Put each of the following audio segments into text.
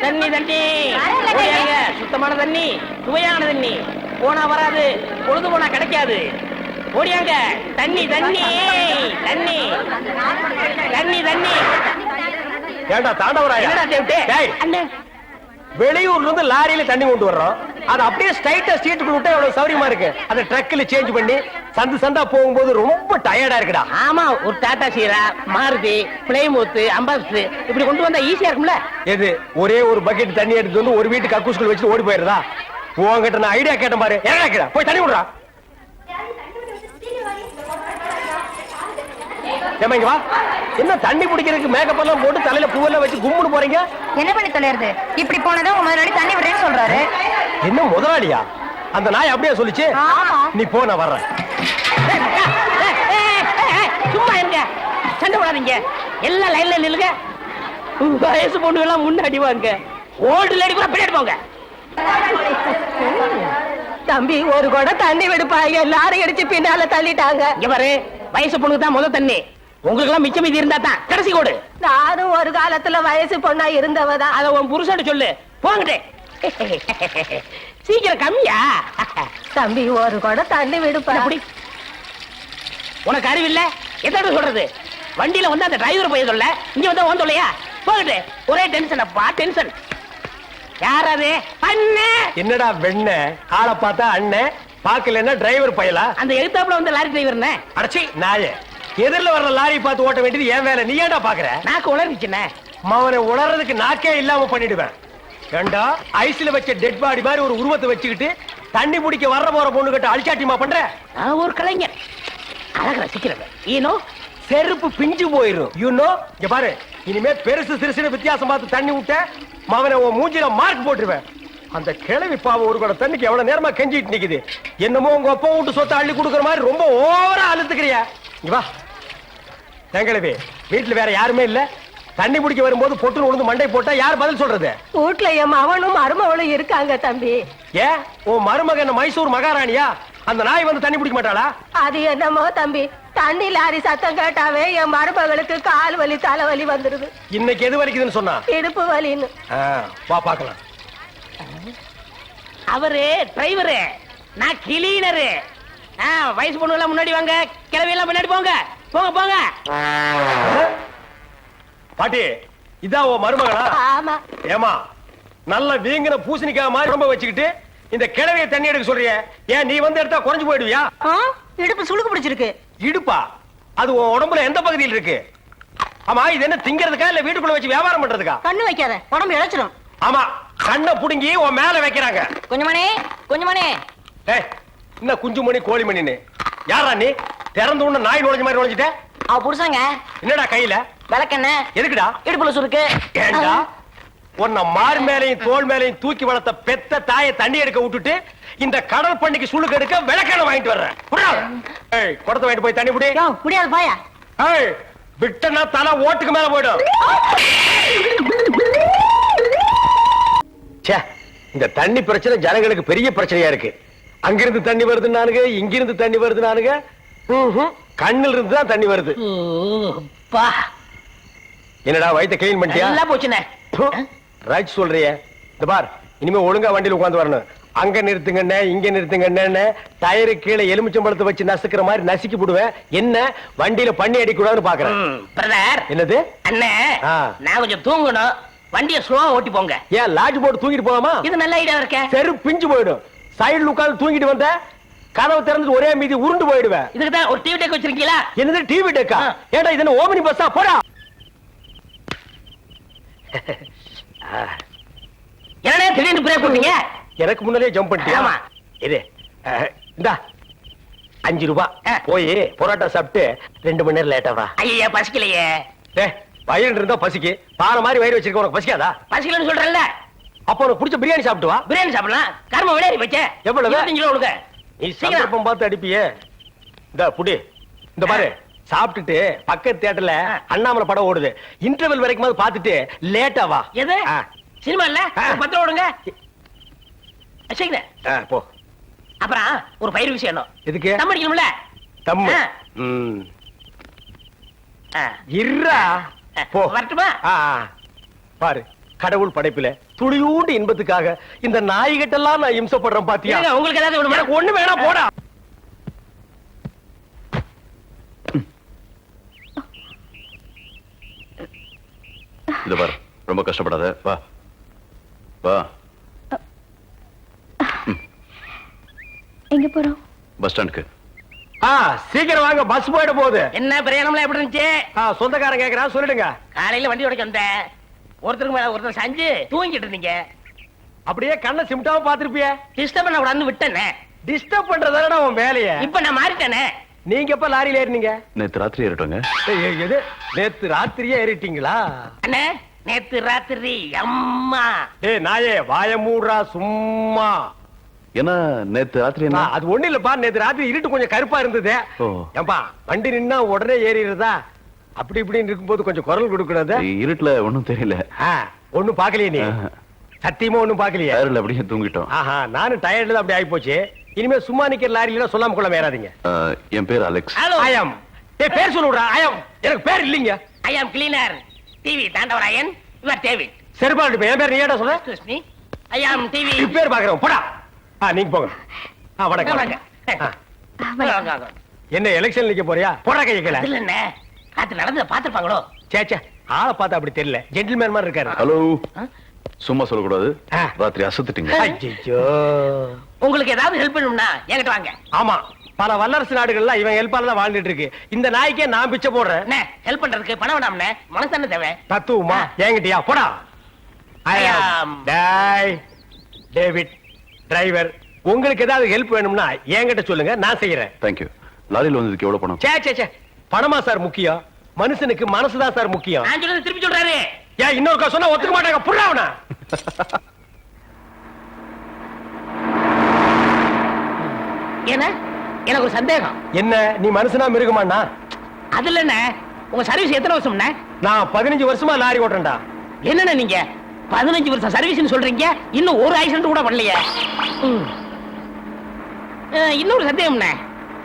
தண்ணி தண்ணி. சுத்தமான தண்ணி சுவையான தண்ணி. போனா வராது பொழுது போனா கிடைக்காது. ஓடியாங்க. தண்ணி தண்ணி. தண்ணி. தண்ணி தண்ணி. ஏண்டா தாண்டவராயா? வெளியூர்ல இருந்து லாரியில தண்ணி கொண்டு வர்றோம். அது அப்படியே ஸ்ட்ரைட்டா ஸ்ட்ரீட்டுக்குள்ள விட்டா எவ்வளவு சௌரியமா இருக்கு? அதை ட்ரக்ல சேஞ்ச் பண்ணி சந்து சந்தா போகும்போது ரொம்ப டயர்டா இருக்குடா. ஆமா ஒரு டாடா சீரா மாருதி பிளேமூத்து அம்பாஸ்டர் இப்படி கொண்டு வந்தா ஈஸியா இருக்கும்ல? எது ஒரே ஒரு பக்கெட் தண்ணி எடுத்து வந்து ஒரு வீட்டு கக்கூஸ்குள்ள வச்சு ஓடி போயிருதா உன்கிட்ட நான் ஐடியா கேட்டேன் பாரு. என்ன கேட்டா போய் தண்ணி விடுறா ஏம்மா இங்க வா. என்ன தண்ணி பிடிக்கிறதுக்கு மேக்கப் எல்லாம் போட்டு தலையில பூவெல்லாம் வச்சு கும்முன்னு போறீங்க? என்ன பண்ணி தொலைறது இப்படி போனதும் உங்க முதலாளி தண்ணி விடுறேன்னு சொல்றாரு. என்ன முதலாளியா? அந்த நாய் அப்படியே சொல்லுச்சு. நீ போ நான் வர்றேன். ஏய், ஏய், ஏய், ஏய், சும்மா இருங்க. சண்டை போடாதீங்க. எல்லாம் லைன்ல நில்லுங்க. வயசு பொண்ணு எல்லாம் முன்னாடி வாங்க. ஓல்டு லேடி கூட பின்னாடி போங்க. தம்பி ஒரு குடம் தண்ணி விடுப்பாங்க எல்லாரும் அடிச்சு பின்னால தள்ளிட்டாங்க. இங்க பாரு. வயசு பொண்ணுக்கு தான் முத தண்ணி. உங்களுக்கு எல்லாம் மிச்சம் மீதி இருந்தா தான். கடைசி கோடு. நானும் ஒரு காலத்துல வயசு பொண்ணா இருந்தவதான் அத உன் புருஷன் சொல்லு. போங்கட்டே. சீக்கிரம் கம்மியா. தம்பி ஒரு குடம் தண்ணி விடுப்பா. அப்படி உனக்கு அறிவில்ல? எத்தனை சொல்றது? வண்டியில வந்து அந்த டிரைவர் போய் சொல்ல. இங்க வந்து வந்து இல்லையா போகட்டு ஒரே டென்ஷன் அப்பா டென்ஷன் யார் அது? அண்ணே. என்னடா வெண்ண? ஆளை பார்த்தா அண்ணன் பாக்கலன்னா டிரைவர் பயலா? அந்த எழுத்தாப்புல வந்து லாரி டிரைவர்னே அடச்சி நாயே. எதிரில் வர்ற லாரி பார்த்து ஓட்ட வேண்டியது ஏன் வேலை. நீ ஏன்டா பாக்குற நாக்கு உளறிச்சுண்ணே மவனை உணர்றதுக்கு நாக்கே இல்லாம பண்ணிடுவேன். ஏண்டா ஐஸ்ல வச்ச டெட் பாடி மாதிரி ஒரு உருவத்தை வச்சுக்கிட்டு தண்ணி பிடிக்க வர்ற போற பொண்ணு கிட்ட அழிச்சாட்டிமா பண்ற? நான் ஒரு கலைஞர் அழக ரசிக்கிறவன் ஈனோ செருப்பு பிஞ்சு போயிரும். யூ நோ இங்க பாரு இனிமே பெருசு சிறுசுன்னு வித்தியாசம் பார்த்து தண்ணி விட்ட மவனை உன் மூஞ்சில மார்க் போட்டுருவேன். அந்த கிழவி பாவம் ஒரு கூட தண்ணிக்கு எவ்வளவு நேரமா கெஞ்சிட்டு நிக்குது. என்னமோ உங்க அப்பா வீட்டு சொத்தை அள்ளி கொடுக்குற மாதிரி ரொம்ப ஓவரா அழுத்துக்கிறியா? இங்க வா. தங்கிழவி வீட்டுல வேற யாருமே இல்ல. தண்ணி பிடிக்க வரும்போது பொட்டுன்னு உழுந்து மண்டை போட்டா யார் பதில் சொல்றது? வீட்டுல என் மவனும் மருமவளும் இருக்காங்க தம்பி. ஏன் உன் மருமகன் மைசூர் மகாராணியா? அந்த நாய் வந்து தண்ணி பிடிக்க மாட்டாளா? அது என்னமோ தம்பி தண்ணி லாரி சத்தம் கேட்டாவே என் மருமகளுக்கு கால் வலி தலைவலி வந்துருது. இன்னைக்கு எது வலிக்குதுன்னு சொன்னா? இடுப்பு வலின்னு. ஆ, வா பாக்கலாம். அவரு டிரைவரு. நான் கிளீனரு. ஆ, வயசு பொண்ணு எல்லாம் முன்னாடி வாங்க. கிளவி எல்லாம் முன்னாடி போங்க. போங்க போங்க. பாட்டி இதான் உன் மருமகளா? ஆமா. ஏமா நல்ல வீங்கின பூசணிக்காய் மாதிரி ரொம்ப வச்சுக்கிட்டு இந்த கிழவிய தண்ணி எடுக்க சொல்றிய? ஏன் நீ வந்து எடுத்தா குறைஞ்சு போயிடுவியா? இடுப்பு சுளுக்கு பிடிச்சிருக்கு. இடுப்பா? அது உன் உடம்புல எந்த பகுதியில் இருக்கு? ஆமா இது என்ன திங்கிறதுக்கா இல்ல வீட்டுக்குள்ள வச்சு வியாபாரம் பண்றதுக்கா? கண்ணு வைக்காத உடம்பு இழைச்சிடும் ஆமா கண்ணை புடுங்கி உன் மேல வைக்கிறாங்க. குஞ்சுமணி குஞ்சுமணி ஏய் என்ன குஞ்சுமணி கோழிமணின்னு? யாரா நீ? திறந்து உள்ள நாய் நுழைஞ்ச மாதிரி நுழைஞ்சிட்ட? அவ புருஷங்க. என்னடா கையில? விளக்கெண்ண எதுக்குடா? இடுப்புல சுருக்கு. ஏண்டா? உன்னை மார் மேலையும் தோல் மேலையும் தூக்கி வளர்த்த பெத்த தாயை தண்ணி எடுக்க விட்டுட்டு இந்த கடல் பண்ணிக்கு சுளுக்கு எடுக்க விளக்கணை வாங்கிட்டு வர்றேன். ஏய் குடத்தை வாங்கிட்டு போய் தண்ணி பிடி முடியாது பாயா. ஏய் விட்டனா தலை ஓட்டுக்கு மேல போயிடும். ச்சே இந்த தண்ணி பிரச்சனை ஜனங்களுக்கு பெரிய பிரச்சனையா இருக்கு. அங்கிருந்து தண்ணி வருது நானுங்க இங்கிருந்து தண்ணி வருது நானுங்க. கண்ணில் இருந்து தான் தண்ணி வருது. என்னடா வயித்தை கிளீன் பண்ணிட்டியா? நல்லா ப்பு, ரைட் சொல்றியே. இந்த பார் இனிமே ஒழுங்கா வண்டியில உட்கார்ந்து வரணும். அங்க நிறுத்துங்கண்ணே இங்க நிறுத்துங்கண்ணே டயரு கீழே எலுமிச்சம்பழத்தை வச்சு நசுக்கிற மாதிரி நசுக்கி விடுவேன். என்ன வண்டியில பண்ணி அடிக்கூடாதுன்னு பாக்குறேன். பிரதர். என்னது? அண்ணே. நான் கொஞ்சம் தூங்கணும். வண்டியை ஸ்லோவா ஓட்டி போங்க. ஏன் லாட்ஜ் போட்டு தூங்கிட்டு போலாமா? இது நல்ல ஐடியா இருக்க. செரு பிஞ்சு போயிடும். சைடுல உட்கார்ந்து தூங்கிட்டு வந்த கதவு திறந்துட்டு ஒரே மீதி உருண்டு போயிடுவேன். இதுக்கு தான் ஒரு டிவி டெக் வச்சிருக்கீங்களா? என்னது டிவி டெக்கா. ஏடா இது ஓமினி பஸ்ஸா போடா. என்னடா திடீர்னு பிரேக் போட்டீங்க? எனக்கு முன்னாலே ஜம்ப் பண்ணிட்டியா? ஆமா. இது இந்தா. அஞ்சு ரூபாய். போய் பரோட்டா சாப்பிட்டு ரெண்டு மணி நேரம் லேட்டா வா. ஐயா பசிக்கலையே. டே வயிறு இருந்தா பசிக்கு. பாறை மாதிரி வயிறு வச்சிருக்க உனக்கு பசிக்காதா? பசிக்கலன்னு சொல்றேன்ல. அப்ப உனக்கு பிடிச்ச பிரியாணி சாப்பிட்டு வா. பிரியாணி சாப்பிடலாம். கர்ம விளையாடி போச்சே. எவ்வளவு? இருபத்தஞ்சு ரூபா கொடுங்க நீ சீக்கிரம். சந்தர்ப்பம் பார்த்து அடிப்பியே. இந்த புடி. இந்த பாரு. சாப்பிட்டுட்டு பக்கத்து தியேட்டர்ல. அண்ணாமலை படம் ஓடுது. இன்டர்வல் வரைக்கும் பார்த்துட்டு லேட்டா வா. எது. சினிமா இல்ல? ஆ. ஒரு பத்து ரூபா கொடுங்க சீக்கிரம் ஆ, போ. அப்புறம் ஒரு பயிர் விஷயம். எதுக்கு? தம் அடிக்கணும்ல? தம்மு ஆ. ம். ஆ. இருடா. போ. வரட்டுமா. பாரு கடவுள் படைப்புல துளியூண்டு இன்பத்துக்காக இந்த நாய்கிட்டெல்லாம் நான் இம்சப்படுறேன் பாத்தியா? உங்களுக்கு ஏதாவது ஒண்ணு வேணாம்? போடா. இது பாரு ரொம்ப கஷ்டப்படாத. வா. வா. எங்க போறோம்? பஸ் ஸ்டாண்டுக்கு. ஆ சீக்கிரம் வாங்க பஸ் போயிட போகுது. என்ன பிரயாணம்லாம் எப்படி இருந்துச்சு? ஆ, சொந்தக்காரன் கேக்குறான் சொல்லிடுங்க. காலையில வண்டி உடைக்க வந்தேன். ஒருத்தருக்கு மேல ஒருத்தர் சாஞ்சு தூங்கிட்டு இருந்தீங்க. அப்படியே கண்ணை சிமிட்டாம பாத்திருப்பிய டிஸ்டர்ப் பண்ண கூடாதுன்னு விட்டேனே. டிஸ்டர்ப் பண்றதானடா உன் வேலைய. இப்ப நான் மாறிட்டேனே. நீங்க எப்ப லாரியில ஏறினீங்க? நேத்து ராத்திரி ஏறிட்டோங்க. எது? நேத்து ராத்திரியே ஏறிட்டீங்களா? அண்ணே நேத்து ராத்திரி அம்மா. ஏய் நாயே வாய மூடுறா சும்மா. ஏன்னா நேத்து ராத்திரி என்ன? அது ஒண்ணு இல்லப்பா நேத்து ராத்திரி இருட்டு கொஞ்சம் கருப்பா இருந்தது. ஓ. ஏம்பா வண்டி நின்னா உடனே ஏறிடுறதா? அப்படி இப்படின்னு இருக்கும்போது கொஞ்சம் குரல் கொடுக்கறது இருட்டுல ஒண்ணும் தெரியல. ஆ, ஒண்ணும் பாக்கலையே நீ. சத்தியமா ஒண்ணும் பாக்கலையே டயர்ல அப்படியே தூங்கிட்டோம். ஆஹா நானும் டயர்ட்ல தான் அப்படி ஆகி போச்சு இனிமே சும்மா நிக்கிற லாரியில சொல்லாம கொள்ள மேறாதீங்க. என் பேர் அலெக்ஸ். ஹலோ. ஆயம் ஏ பேர் சொல்லுடா ஆயம் எனக்கு பேர் இல்லீங்க. I cleaner TV Thandavarayan your David செருப்பா. என் பேர் நீ ஏடா சொல்ல எக்ஸ்கியூஸ் மீ ஐ ஆம் டிவி இப்ப பேர் பாக்குறோம் போடா. ஆ நீங்க போங்க. ஆ வணக்கம் வாங்க. ஆ, என்ன எலெக்ஷன் நிக்க போறியா? போடா கைய கீழ. இல்ல என்ன காத்து நடந்து பாத்துருப்பாங்களோ சேச்சே ஆளை பார்த்தா அப்படி தெரியல. ஜென்டில்மேன் மாதிரி இருக்காரு. ஹலோ? சும்மா சொல்லக்கூடாது. ஆ. ராத்திரி அசத்துட்டீங்க. ஐயோ உங்களுக்கு ஏதாவது ஹெல்ப் பண்ணணும்னா என்கிட்ட வாங்க. ஆமா பல வல்லரசு நாடுகள்ல இவன் ஹெல்ப்பால தான் வாழ்ந்துட்டு இருக்கு. இந்த நாய்க்கே நான் பிச்சை போடுறேன். என்ன ஹெல்ப் பண்றதுக்கு பணம் வேணாம்னே மனசு என்ன தேவை? தத்துவமா? என்கிட்டயா? போடா. I am I am- டேய் டேவிட் டிரைவர் உங்களுக்கு ஏதாவது ஹெல்ப் வேணும்னா என்கிட்ட சொல்லுங்க நான் செய்யறேன். தேங்க்யூ லாரியில் வந்ததுக்கு எவ்வளவு பணம்? சே சே சே பணமா சார் முக்கியம். மனுஷனுக்கு மனசுதான் சார் முக்கியம். நான் சொல்றது திருப்பி சொல்றாரு. ஏன் இன்னொருக்கா சொன்னா ஒத்துக்க மாட்டாங்க. புறாவனா ஏன்னா எனக்கு ஒரு சந்தேகம். என்ன? நீ மனுஷனா மிருகமாண்ணா? அதுல என்ன உங்க சர்வீஸ் எத்தனை வருஷம்ண்ணே? நான் பதினஞ்சு வருஷமா லாரி ஓட்டுறேன்டா. என்னண்ணே நீங்க? பதினஞ்சு வருஷம் சர்வீஸ்னு சொல்றீங்க. இன்னும் ஒரு ஆக்சிடென்ட் கூட பண்ணலையே. ம். அஹ், இன்னொரு சந்தேகம்ண்ணே.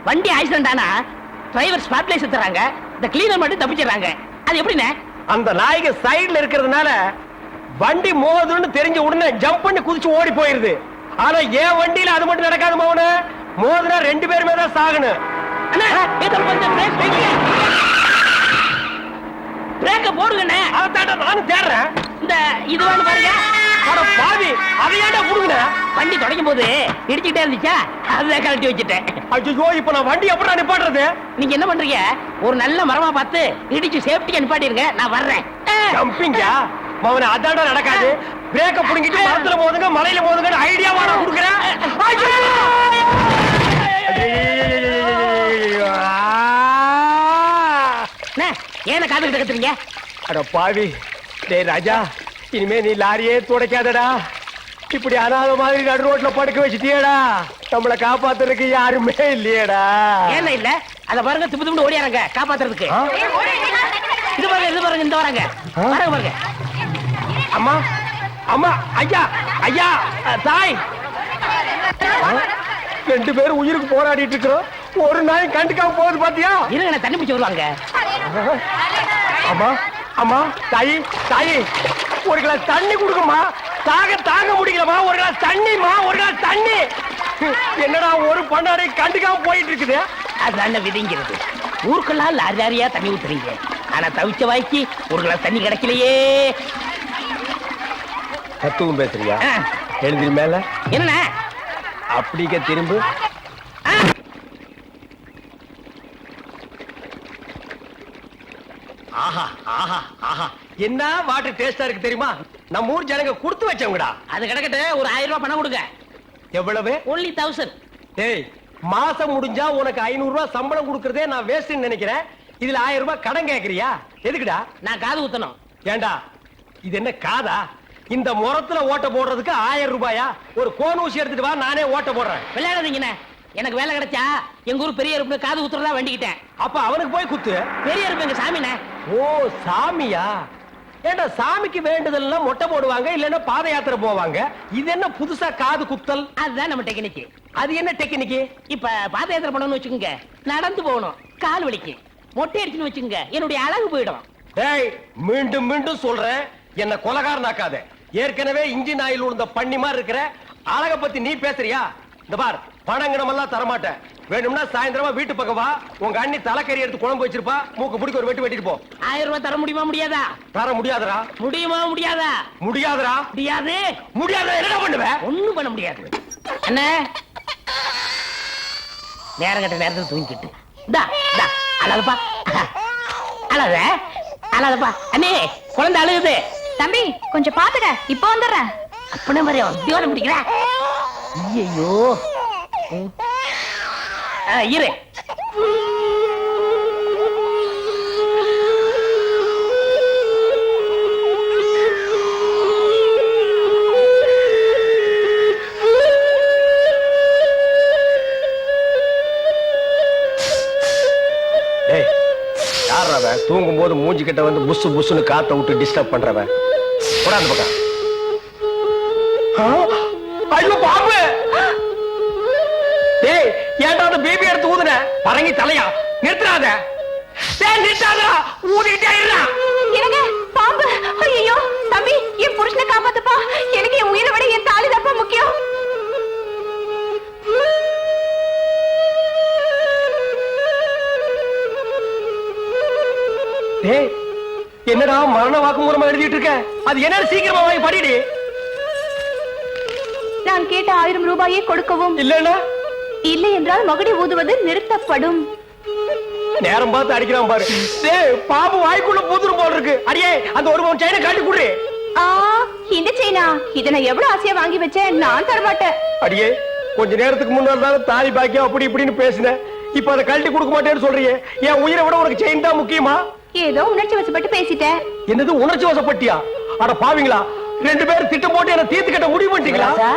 வண்டி ஆக்சிடென்ட் ஆனா டிரைவர் ஸ்பாட்லேயே செத்துறாங்க இந்த கிளீனர் மட்டும் தப்பிச்சிடுறாங்க. அது எப்படிண்ணே? அந்த நாய்க்கு சைடுல இருக்கிறதுனால வண்டி மோதுன்னு தெரிஞ்ச உடனே ஜம்ப் பண்ணி குதிச்சு ஓடி போயிருது. ஆனா என் வண்டியில அது மட்டும் நடக்காது மவனு? மோதுனா ரெண்டு பேருமே தான் சாகணும். அண்ணா ஏதோ கொஞ்சம் பிரேக் வைங்க பிரேக்க போடுங்கண்ணே. அதான்டா நானும் தேடுறேன். இந்த இது வேணும் பாருங்க. அட பாவி அதை ஏன்டா புடுங்கின வண்டி தொடங்கும் போது இடிச்சுக்கிட்டே இருந்துச்சா? அதை கழட்டி வச்சுட்டேன். ஐயோ இப்ப நான் வண்டி எப்படி நிப்பாட்டுறது? நீங்க என்ன பண்றீங்க? ஒரு நல்ல மரமா பார்த்து இடிச்சு சேஃப்டியா நிப்பாட்டிருங்க நான் வர்றேன். ஜம்பிங்கா மவன அதான்டா நடக்காது. பிரேக்க புடுங்கிட்டு மரத்துல மோதுங்க மலையில மோதுங்க ஐடியா வாடா குடுக்குறேன் ஐயோ! ஐயோ! ஆ! அண்ணே, ஏன காது கிட்ட கத்துறீங்க அட பாவி. டேய் ராஜா இனிமே நீ லாரியே துடைக்காதடா. இப்படி அனாத மாதிரி நடு ரோட்ல படுக்க வச்சிட்டியேடா. நம்மள காப்பாத்துறதுக்கு யாருமே இல்லையேடா. ஏன் இல்ல அத பாருங்க துப்பு துப்பு ஓடியாரங்க காப்பாத்துறதுக்கு? இது பாருங்க இது பாருங்க இந்த வராங்க? பாருங்க பாருங்க. அம்மா அம்மா ஐயா ஐயா தாய்? ரெண்டு பேரும் உயிருக்கு போராடிட்டு இருக்கிறோம். ஒரு நாய் கண்டுக்காம போகுது பாத்தியா? இருங்க தண்ணி பிடிச்சி வருவாங்க. அம்மா அம்மா தாயி தாயி ஒரு கிளாஸ் தண்ணி கொடுக்குமா தாக தாங்க முடியலமா ஒரு கிளாஸ் தண்ணிமா ஒரு கிளாஸ் தண்ணி. என்னடா ஒரு பண்ணாடை கண்டுக்காம போயிட்டு இருக்குது? அதுதானே விதிங்கிறது. ஊருக்கெல்லாம் லாரி லாரியா தண்ணி ஊத்துறீங்க. ஆனா தவிச்ச வாய்க்கு ஒரு கிளாஸ் தண்ணி கிடைக்கலையே. தத்துவம் பேசுறியா? எழுதி மேல. என்னண்ணே? அப்படிக்க திரும்ப. ஆஹா ஆஹா ஆஹா. என்ன வாட்டர் டேஸ்டா இருக்கு தெரியுமா? நம்ம ஊர் ஜனங்க கொடுத்து வச்சவங்கடா. அது கிடக்கட்டு ஒரு ஆயிரம் ரூபாய் பணம் கொடுங்க. எவ்வளவு? ஒன்லி தௌசண்ட் டேய் மாசம் முடிஞ்சா உனக்கு ஐநூறு ரூபாய் சம்பளம் கொடுக்கறதே நான் வேஸ்ட்னு நினைக்கிறேன். இதுல ஆயிரம் ரூபாய் கடன் கேக்குறியா? எதுக்குடா? நான் காது ஊத்தணும் ஏண்டா? இது என்ன காதா? இந்த முறத்துல ஓட்ட போடுறதுக்கு ஆயிரம் ரூபாயா? ஒரு கோன் ஊசி எடுத்துட்டு வா நானே ஓட்ட போடுறேன். விளையாடாதீங்கண்ணே எனக்கு வேலை கிடைச்சா எங்க ஊர் பெரிய அருப்பு காது ஊத்துறதா வேண்டிக்கிட்டேன். அப்ப அவனுக்கு போய் குத்து. பெரிய அருப்பு எங்க சாமிண்ணே? ஓ சாமியா? ஏண்டா சாமிக்கு வேண்டுதல்லாம் மொட்டை போடுவாங்க இல்லன்னா பாத யாத்திரை போவாங்க? இது என்ன புதுசா காது குத்தல்? அதுதான் நம்ம டெக்னிக் அது என்ன டெக்னிக்கு இப்ப பாத யாத்திரை பண்ணணும்னு வச்சுக்கோங்க. நடந்து போகணும் கால் வலிக்கு. மொட்டை அடிச்சுன்னு வச்சுக்கோங்க என்னுடைய அழகு போயிடும். டேய் மீண்டும் மீண்டும் சொல்றேன் என்ன கொலகாரனாக்காத. ஏற்கனவே இன்ஜின் ஆயில் உழுந்த பண்ணி மாதிரி இருக்கிற அழக பத்தி நீ பேசுறியா? இந்த பார் பணங்கணம் எல்லாம் தரமாட்டேன். வேணும்னா சாயந்தரமா வீட்டு பக்கம் வா. உங்க அண்ணி தலைக்கறி எடுத்து குழம்பு வச்சிருப்பா. மூக்கு பிடிக்க ஒரு வெட்டு வெட்டிட்டு போ. ஆயிரம் ரூபாய் தர முடியுமா முடியாதா? தர முடியாதுடா. முடியுமா முடியாதா? முடியாதுடா. முடியாது. முடியாதுடா என்ன பண்ணுவ? ஒண்ணும் பண்ண முடியாது. அண்ணே. நேரம் கட்ட நேரத்துல தூங்கிட்டு இந்தா இந்தா அழகப்பா அழக அழகப்பா அண்ணே குழந்தை அழுகுது. தம்பி கொஞ்சம் பாத்துக்க. இப்போ வந்துடுறேன். அப்பனே மாதிரி உத்தியோகம் பிடிக்கிற. ஐயோ இரு டேய் யார் அவன் தூங்கும் போது மூஞ்சி கிட்ட வந்து புசு புசுன்னு காத்த விட்டு டிஸ்டர்ப் பண்றவன் பக்கம். அந்த பேபி எடுத்து ஊதுன. பரங்கி தலையா. நிறுத்துறாத எனக்கு பாம்பு. ஐயோ தம்பி என் புருஷனை காப்பாத்துப்பா. எனக்கு என் உயிரை விட என் தாலி தப்பா முக்கியம். டேய் என்னடா மரண வாக்குமூலமா எழுதிட்டு இருக்க? அது என்ன சீக்கிரமா வாங்கி படிடி. நான் கேட்ட ஆயிரம் ரூபாயை கொடுக்கவும். இல்லன்னா இல்லை என்றால் மகுடி ஊதுவது நிறுத்தப்படும். நேரம் பார்த்து அடிக்கிறான் பாரு. டேய் பாம்பு வாய்க்குள்ள பூத்துரும் போல இருக்கு அடியே அந்த ஒரு பவுன் செயினை காட்டி குடுறே ஆ இந்த செயினா இதை நான் எவ்வளவு ஆசையா வாங்கி வச்சேன்? நான் தரமாட்டேன். அடியே கொஞ்ச நேரத்துக்கு முன்னாடி தான் தாலி பாக்கியம் அப்படி இப்படின்னு பேசினேன். இப்ப அதை கழட்டி கொடுக்க மாட்டேன்னு சொல்றியே. என் உயிரை விட உனக்கு செயின் தான் முக்கியமா? ஏதோ உணர்ச்சி வசப்பட்டு பேசிட்டேன். என்னது உணர்ச்சி வசப்பட்டியா? அட பாவிங்களா ரெண்டு பேரும் திட்டம் போட்டு என்ன தீர்த்து கட்ட முடிவு பண்ணிட்டீங்களா? சிவராசா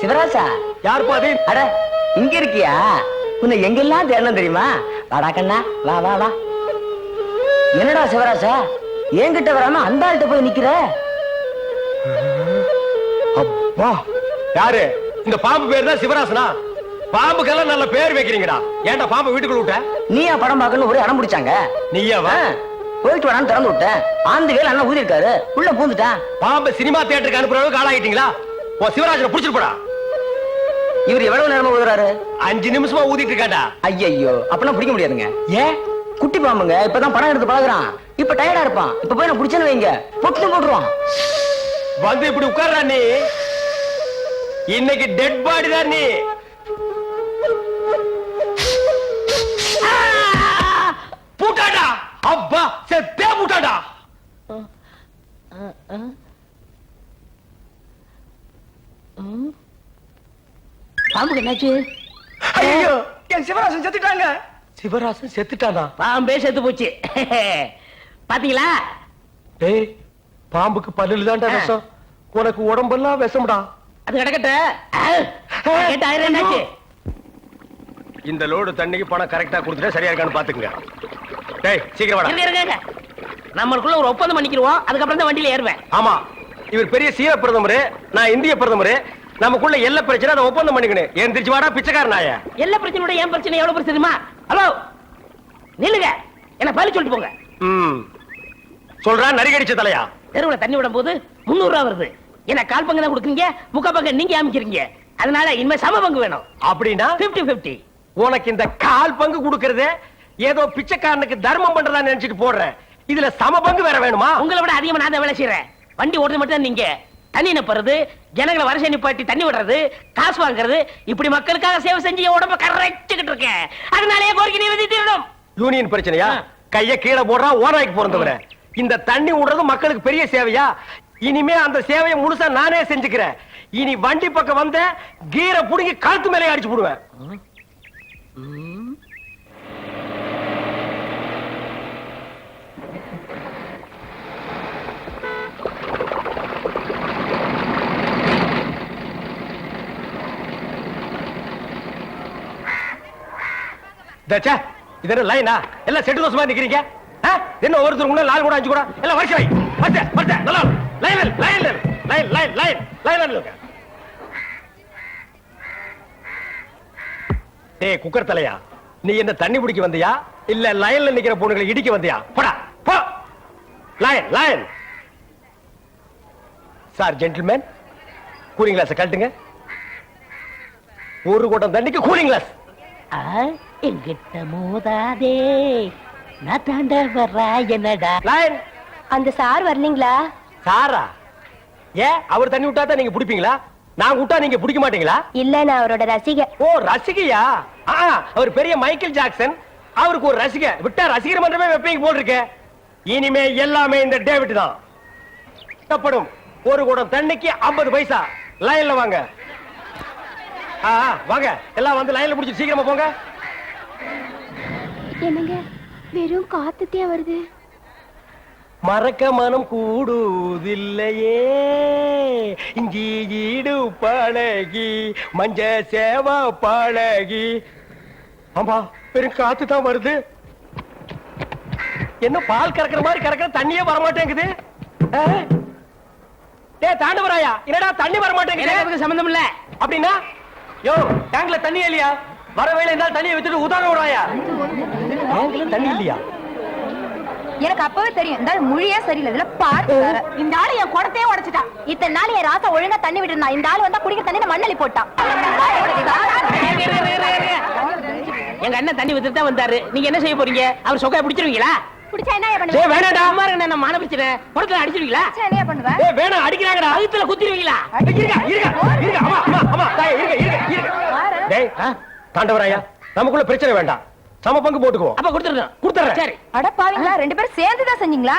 சிவராசா. யார் பாதி? அட இங்க இருக்கியா? உன்னை எங்கெல்லாம் தேடணும் தெரியுமா? வாடா கண்ணா வா வா வா. என்னடா சிவராசா? என்கிட்ட வராம அந்த ஆள்கிட்ட போய் நிக்கிற? அப்பா யாரு? இந்த பாம்பு பேர் தான் சிவராசனா? பாம்புக்கெல்லாம் நல்ல பேர் வைக்கிறீங்கடா. ஏன்டா பாம்பு வீட்டுக்குள்ள விட்ட? நீயா படம் பார்க்கணும் ஒரே அடம் பிடிச்சாங்க. நீயாவா போயிட்டு வாடான்னு திறந்து விட்டேன். ஆந்து வேலை அண்ணன் ஊதி இருக்காரு உள்ள பூந்துட்டான் பாம்பு சினிமா தியேட்டருக்கு அனுப்புற அளவுக்கு ஆளாகிட்டீங்களா ஓ சிவராஜனை புடிச்சிட்டு போடா. இவர் எவ்வளவு நேரமா ஊதுறாரு? அஞ்சு நிமிஷமா ஊதிட்டு இருக்காடா. ஐயையோ அப்பெல்லாம் பிடிக்க முடியாதுங்க. ஏன் குட்டி பாம்புங்க இப்பதான் படம் எடுத்து பழகுறான் இப்ப டயர்டா இருப்பான். இப்ப போய் நான் பிடிச்சேன்னு வைங்க. பொட்டு போட்டுருவான். வந்து இப்படி உட்கார்றா நீ. இன்னைக்கு டெட் பாடி தான் நீ. பூட்டாடா. அப்பா செத்தே பூட்டாடா. பாம்புக்கு என்னாச்சு? ஐயோ என் சிவராசன் செத்துட்டாங்க. சிவராசன் செத்துட்டானா? பாம்பே செத்து போச்சு. பாத்தீங்களா? டேய் பாம்புக்கு பல்லுல தான்டா விஷம். உனக்கு உடம்பெல்லாம் விஷம்டா. அது கிடக்கட்ட? கேட்ட ஆயிரம் என்னாச்சு? இந்த லோடு தண்ணிக்கு பணம் கரெக்டா கொடுத்துட்டா சரியா இருக்கான்னு பாத்துக்கங்க. டேய் சீக்கிரம் வாடா. இருங்க நம்மளுக்குள்ள ஒரு ஒப்பந்தம் பண்ணிக்கிருவோம் அதுக்கப்புறம் தான் வண்டியில ஏறுவேன். ஆமா. இவர் பெரிய சீன பிரதமர் நான் இந்திய பிரதமர். நமக்குள்ள எல்லா பிரச்சனை அதை ஒப்பந்தம் பண்ணிக்கணும். ஏன் திருச்சி வாடா பிச்சைக்கார நாய? எல்லா பிரச்சனையோட என் பிரச்சனை எவ்வளவு பிரச்சனை தெரியுமா? ஹலோ நில்லுங்க. என்ன பதில் சொல்லிட்டு போங்க. ம். சொல்றா நரிகடிச்ச தலையா? தெருவுல தண்ணி விடும் போது முன்னூறு ரூபா வருது. என்ன கால் பங்கு தான் கொடுக்குறீங்க? முக்கா பங்கு நீங்க அமைக்கிறீங்க. அதனால இனிமே சம பங்கு வேணும். அப்படின்னா? 50 50 உனக்கு இந்த கால் பங்கு கொடுக்கறதே ஏதோ பிச்சைக்காரனுக்கு தர்மம் பண்றதா நினைச்சிட்டு போடுறேன் இதுல சம பங்கு வேற வேணுமா? உங்களை விட அதிகமா நான் வேலை செய்யறேன் வண்டி ஓடுறது மட்டும் தான் நீங்க. தண்ணி நிப்பறது ஜனங்களை வரிசை நிப்பாட்டி தண்ணி விடுறது காசு வாங்குறது இப்படி மக்களுக்காக சேவை செஞ்சு என் உடம்ப கரைச்சுக்கிட்டு இருக்கேன். அதனாலயே கோரிக்கை நிறைவேற்றிடணும் யூனியன் பிரச்சனையா. கைய கீழே போடுறா ஓனாய்க்கு பிறந்தவர இந்த தண்ணி விடுறது மக்களுக்கு பெரிய சேவையா? இனிமே அந்த சேவையை முழுசா நானே செஞ்சுக்கிறேன். இனி வண்டி பக்கம் வந்த கீரை புடுங்கி கழுத்து மேலே அடிச்சு போடுவேன். தச்சா இது என்ன லைனா எல்லாம் செட்டு தோசமா நிக்கிறீங்க? என்ன ஒருத்தர் கூட நாலு கூட அஞ்சு கூட? எல்லாம் வரிசை வை. வரிசை வரிசை. நல்லா line line line line line line line டேய் குக்கர் தலையா? நீ என்ன தண்ணி பிடிக்க வந்தியா? இல்ல லைன்ல நிக்கிற பொண்ணுகளை இடிக்க வந்தியா? போடா போ. Line line sir gentleman cooling glass கழட்டுங்க. ஒரு கூட்டம் தண்ணிக்கு கூலிங் கிளாஸ் எங்கிட்ட மோதாதே. நான் தாண்ட வர்றா என்னடா? லயன் அந்த சார் வரலீங்களா? சாரா? ஏன்? அவர் தண்ணி விட்டா தான் நீங்க பிடிப்பீங்களா? நான் விட்டா நீங்க பிடிக்க மாட்டீங்களா? இல்ல நான் அவரோட ரசிகை. ஓ ரசிகையா? ஆ, அவர் பெரிய மைக்கேல் ஜாக்சன். அவருக்கு ஒரு ரசிகை. விட்டா ரசிகர் மன்றமே வைப்பீங்க போல் இருக்க. இனிமே எல்லாமே இந்த டேவிட் தான். கட்டப்படும் ஒரு குடம் தண்ணிக்கு 50 பைசா. லைன்ல வாங்க. ஆ, ஆ, வாங்க. எல்லாம் வந்து லைன்ல பிடிச்சி சீக்கிரமா போங்க. என்னங்க? வெறும் காத்துட்டே வருது. மறக்க மனம் கூடுதில்லையே இஞ்சி ஈடு பழகி மஞ்ச சேவா பழகி. ஆமா பெரும் காத்து தான் வருது. என்ன பால் கறக்கிற மாதிரி கறக்கிற தண்ணியே வர மாட்டேங்குது ஆ? டேய் தாண்டவராயா என்னடா தண்ணி வர மாட்டேங்குது எனக்கு அதுக்கு சம்பந்தம் இல்ல. அப்படின்னா? யோ டேங்க்ல தண்ணி இல்லையா? வர வேலை இருந்தால் தண்ணியை வித்துட்டு உதாரணம் விடாயா டேங்க்ல தண்ணி இல்லையா? எனக்கு அப்பவே தெரியும். இந்த ஆள் மொழியே சரியில்லை. இதுல பாரு. இந்த ஆளு என் குடத்தையே உடைச்சிட்டான் இத்தனை நாள் என் ராசா ஒழுங்கா தண்ணி விட்டுருந்தான் இந்த ஆள் வந்தா குடிக்க தண்ணி மண்ணலி போட்டான் எங்க அண்ணன் தண்ணி வித்துட்டு தான் வந்தாரு. நீங்க என்ன செய்ய போறீங்க? அவர் சொக்கைய பிடிச்சிருவீங்களா? குடிச்சா என்ன டேய் பண்ணுவேன் வேணாடா அம்மா இருங்க நான் மான பிரச்சனை குடத்துல அடிச்சிருவீங்களா? என்ன பண்ணுவேன் ஏய் வேணாம். அடிக்கிறாங்கடா. அழுத்துல குத்திருவீங்களா? இருங்க இருங்க இருங்க. அம்மா அம்மா அம்மா. தாயே, இருங்க இருங்க இருங்க. டேய் தாண்டவராயா நமக்குள்ள பிரச்சனை வேண்டாம். சம பங்கு போட்டுக்குவோம் அப்ப கொடுத்துருங்க கொடுத்துறேன் சரி. அட பாவீங்களா ரெண்டு பேரும் சேர்ந்து தான் செஞ்சீங்களா